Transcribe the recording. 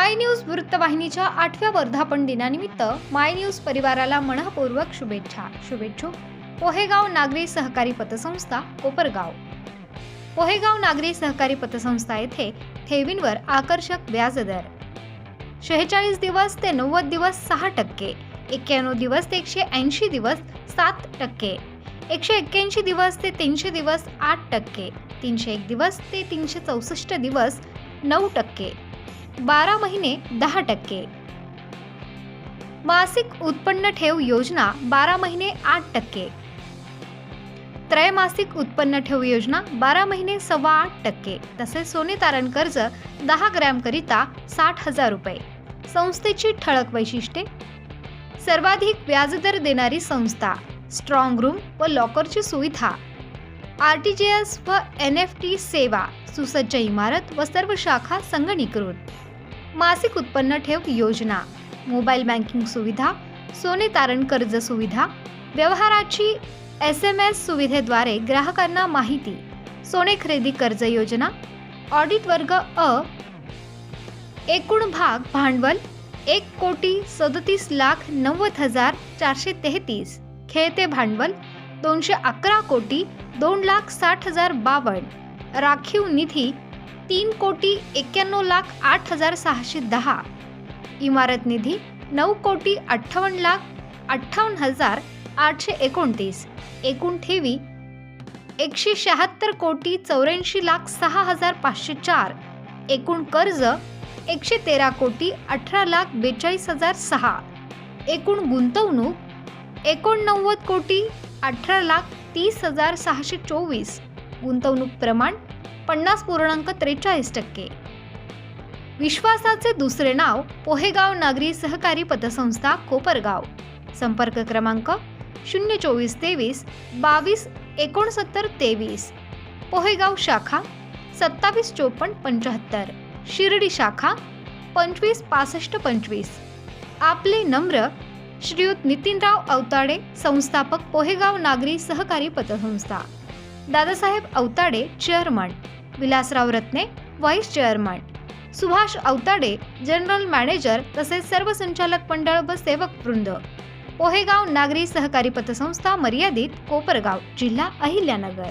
माय news वृत्तवाहिनीच्या आठव्या वर्धापन दिनानिमित्त माय न्यूज परिवाराला मनःपूर्वक शुभेच्छा. शुभेच्छुक पोहेगाव नागरी सहकारी पतसंस्था कोपरगाव. पोहेगाव नागरी सहकारी पतसंस्था येथे ठेवींवर आकर्षक व्याजदर. शेहेचाळीस दिवस ते नव्वद दिवस सहा टक्के. एक्क्याण्णव दिवस ते एकशे ऐंशी दिवस सात टक्के. एकशे एक्क्याऐंशी दिवस ते तीनशे दिवस आठ टक्के. तीनशे एक दिवस ते तीनशे चौसष्ट दिवस नऊ टक्के. बारा महिने दहा टक्के. मासिक उत्पन्न ठेव योजना बारा महिने आठ टक्के. त्रैमासिक उत्पन्न ठेव योजना बारा महिने सव्वा आठ टक्के. तसेच सोने तारण कर्ज दहा ग्रॅमकरिता साठ हजार रुपये. संस्थेची ठळक वैशिष्ट्ये. सर्वाधिक व्याजदर देणारी संस्था स्ट्रॉंग रूम व लॉकरची सुविधा. आर टी जी एस व एन एफ टी सेवा सुसज्ज इमारत व सर्व शाखा संगणीकृत मासिक उत्पन्न ठेव योजना मोबाईल बँकिंग सुविधा सोने तारण कर्ज सुविधा व्यवहाराची एस एम एस सुविधेद्वारे ग्राहकांना माहिती सोने खरेदी कर्ज योजना ऑडिट वर्ग अ एकूण भाग भांडवल एक कोटी सदतीस लाख नव्वद हजार चारशे तेहतीस खेळते भांडवल दोनशे अकरा कोटी दोन लाख साठ हजार बावन्न. राखीव निधी तीन कोटी एक्क्याण्णव लाख आठ हजार सहाशे दहा. इमारत निधी नऊ कोटी अठ्ठावन्न लाख अठ्ठावन्न हजार आठशे एकोणतीस. एकूण ठेवी एकशे शहात्तर कोटी चौऱ्याऐंशी लाख सहा हजार पाचशे चार. एकूण कर्ज एकशे तेरा कोटी अठरा लाख बेचाळीस हजार सहा. एकूण गुंतवणूक एकोणनव्वद कोटी अठरा लाख तीस हजार सहाशे चोवीस. गुंतवणूक प्रमाण पन्नास पूर्णांक त्रेचाळीस टक्के. विश्वासाचे दुसरे नाव पोहेगाव नागरी सहकारी पतसंस्था कोपरगाव. संपर्क क्रमांक शून्य चोवीस तेवीस बावीस एकोणसत्तर तेवीस. पोहेगाव शाखा सत्तावीस चोपन्न पंच्याहत्तर. शिर्डी शाखा पंचवीस पासष्ट पंचवीस. आपले नम्र श्रीयुत नितीनराव अवताडे संस्थापक पोहेगाव नागरी सहकारी पतसंस्था. Dadasaheb Avtade chairman. Vilasrao Ratne vice chairman. Subhash Avtade general manager तसेच सर्व संचालक मंडळ व सेवक वृंद. पोहेगाव नागरी सहकारी पतसंस्था मर्यादित कोपरगाव जिल्हा अहिल्यानगर.